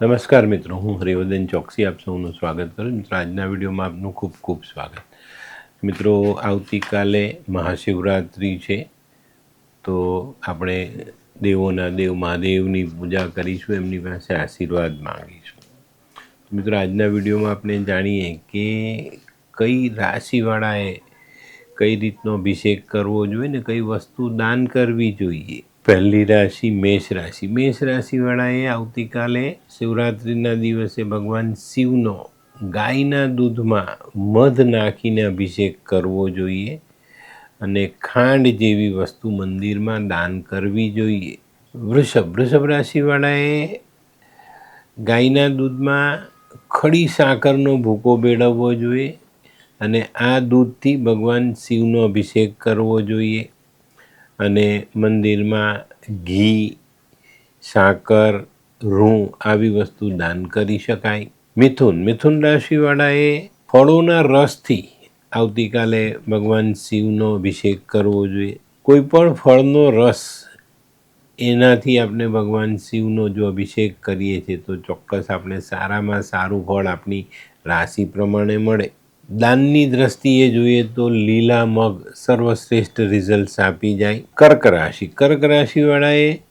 નમસ્કાર મિત્રો, હું હરિવર્ધન ચોકસી આપ સૌનું સ્વાગત કરું મિત્રો, આજના વિડીયોમાં આપનું ખૂબ ખૂબ સ્વાગત. મિત્રો, આવતીકાલે મહાશિવરાત્રિ છે, તો આપણે દેવોના દેવ, મહાદેવની પૂજા કરીશું, એમની પાસે આશીર્વાદ માંગીશું. મિત્રો, આજના વિડીયોમાં આપણે જાણીએ કે કઈ રાશિવાળાએ કઈ રીતનો અભિષેક કરવો જોઈએ ને કઈ વસ્તુ દાન કરવી જોઈએ. પહેલી રાશિ મેષ રાશિ. મેષ રાશિવાળાએ આવતીકાલે શિવરાત્રિના દિવસે ભગવાન શિવનો ગાયના દૂધમાં મધ નાખીને અભિષેક કરવો જોઈએ અને ખાંડ જેવી વસ્તુ મંદિરમાં દાન કરવી જોઈએ. વૃષભ. વૃષભ રાશિવાળાએ ગાયના દૂધમાં ખડી સાકરનો ભૂકો બેળવવો જોઈએ અને આ દૂધથી ભગવાન શિવનો અભિષેક કરવો જોઈએ. અને મંદિરમાં ઘી, સાકર, રૂં આવી વસ્તુ દાન કરી શકાય. મિથુન મિથુન રાશિવાળાએ ફળોના રસથી આવતીકાલે ભગવાન શિવનો અભિષેક કરવો જોઈએ. કોઈ પણ ફળનો રસ એનાથી આપણે ભગવાન શિવનો જો અભિષેક કરીએ છીએ તો ચોક્કસ આપણે સારામાં સારું ફળ આપણી રાશિ પ્રમાણે મળે. દાનની દ્રષ્ટિએ જોઈએ તો લીલા મગ સર્વશ્રેષ્ઠ રિઝલ્ટ આપી જાય. કર્ક રાશિ. કર્ક રાશિવાળાએ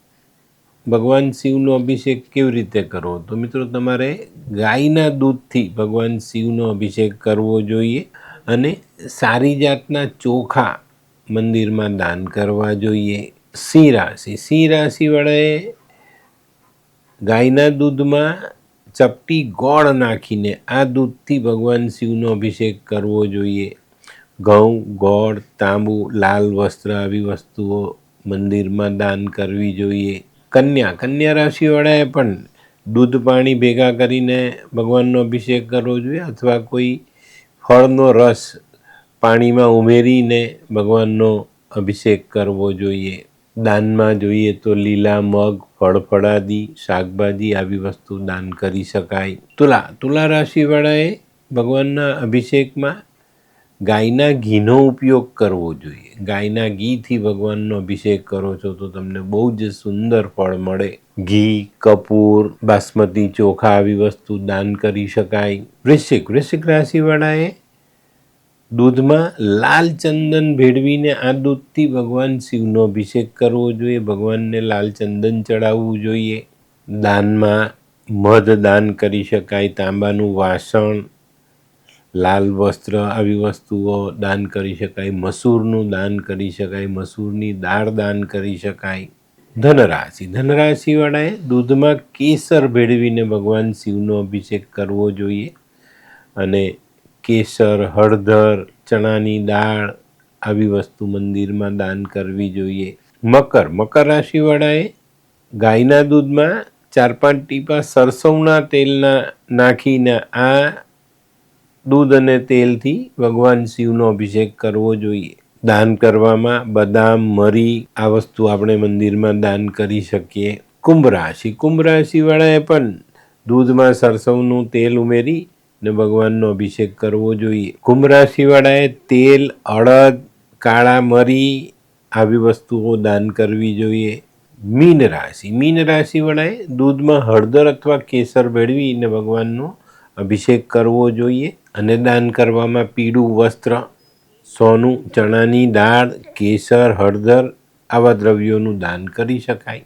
ભગવાન શિવનો અભિષેક કેવી રીતે કરવો? તો મિત્રો તમારે ગાયના દૂધથી ભગવાન શિવનો અભિષેક કરવો જોઈએ અને સારી જાતના ચોખા મંદિરમાં દાન કરવા જોઈએ. સિંહ રાશિ. સિંહ રાશિવાળાએ ગાયના દૂધમાં ચપટી ગોળ નાખીને આ દૂધથી ભગવાન શિવનો અભિષેક કરવો જોઈએ. ઘઉં, ગોળ, તાંબુ, લાલ વસ્ત્ર આવી વસ્તુઓ મંદિરમાં દાન કરવી જોઈએ. કન્યા કન્યા રાશિવાળાએ પણ દૂધ પાણી ભેગા કરીને ભગવાનનો અભિષેક કરવો જોઈએ અથવા કોઈ ફળનો રસ પાણીમાં ઉમેરીને ભગવાનનો અભિષેક કરવો જોઈએ. દાનમાં જોઈએ તો લીલા મગ ફળફળાદી શાકભાજી આવી વસ્તુ દાન કરી શકાય. તુલા તુલા રાશિવાળાએ ભગવાનના અભિષેકમાં ગાયના ઘીનો ઉપયોગ કરવો જોઈએ. ગાયના ઘીથી ભગવાનનો અભિષેક કરો છો તો તમને બહુ જ સુંદર ફળ મળે. ઘી, કપૂર, બાસમતી ચોખા આવી વસ્તુ દાન કરી શકાય. વૃશ્ચિક વૃશ્ચિક રાશિવાળાએ દૂધમાં લાલ ચંદન ભેળવીને આ દૂધથી ભગવાન શિવનો અભિષેક કરવો જોઈએ, ભગવાનને લાલ ચંદન ચડાવવું જોઈએ. દાનમાં મધ દાન કરી શકાય, તાંબાનું વાસણ, લાલ વસ્ત્ર આવી વસ્તુઓ દાન કરી શકાય, મસૂરનું દાન કરી શકાય, મસૂરની દાળ દાન કરી શકાય. ધનરાશિ, ધનરાશિવાળાએ દૂધમાં કેસર ભેળવીને ભગવાન શિવનો અભિષેક કરવો જોઈએ અને કેસર, હળદર, ચણાની દાળ આવી વસ્તુ મંદિરમાં દાન કરવી જોઈએ. મકર મકર રાશિવાળાએ ગાયના દૂધમાં ચાર પાંચ ટીપા સરસવના તેલના નાખીને આ દૂધ અને તેલથી ભગવાન શિવનો અભિષેક કરવો જોઈએ. દાન કરવામાં બદામ, મરી આ વસ્તુ આપણે મંદિરમાં દાન કરી શકીએ. કુંભ રાશિ, કુંભ રાશિવાળાએ પણ દૂધમાં સરસવનું તેલ ઉમેરી ને ભગવાનનો અભિષેક કરવો જોઈએ. કુંભ રાશિવાળાએ તેલ, અડદ, કાળા મરી આવી વસ્તુઓ દાન કરવી જોઈએ. મીન રાશિ. મીન રાશિવાળાએ દૂધમાં હળદર અથવા કેસર ભેળવીને ભગવાનનો અભિષેક કરવો જોઈએ અને દાન કરવામાં પીળું વસ્ત્ર, સોનું, ચણાની દાળ, કેસર, હળદર આવા દ્રવ્યોનું દાન કરી શકાય.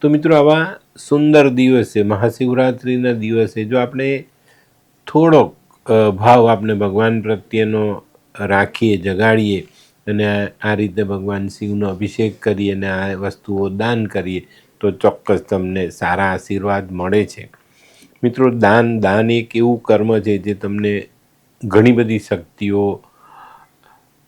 તો મિત્રો આવા સુંદર દિવસે, મહાશિવરાત્રિના દિવસે જો આપણે થોડોક ભાવ આપણે ભગવાન પ્રત્યેનો રાખીએ, જગાડીએ અને આ- રીતે ભગવાન શિવનો અભિષેક કરીએ અને આ વસ્તુઓ દાન કરીએ, તો ચોક્કસ તમને સારા આશીર્વાદ મળે છે. મિત્રો, દાન દાન એક એવું કર્મ છે જે તમને ઘણી બધી શક્તિઓ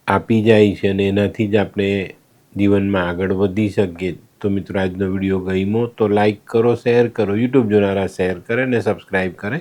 આપી જાય છે અને એનાથી જ આપણે જીવનમાં આગળ વધી શકીએ. તો મિત્રો, આજનો વીડિયો ગમ્યો તો લાઈક કરો, શેર કરો, યુટ્યુબ જોનારા શેર કરે અને સબસ્ક્રાઈબ કરે.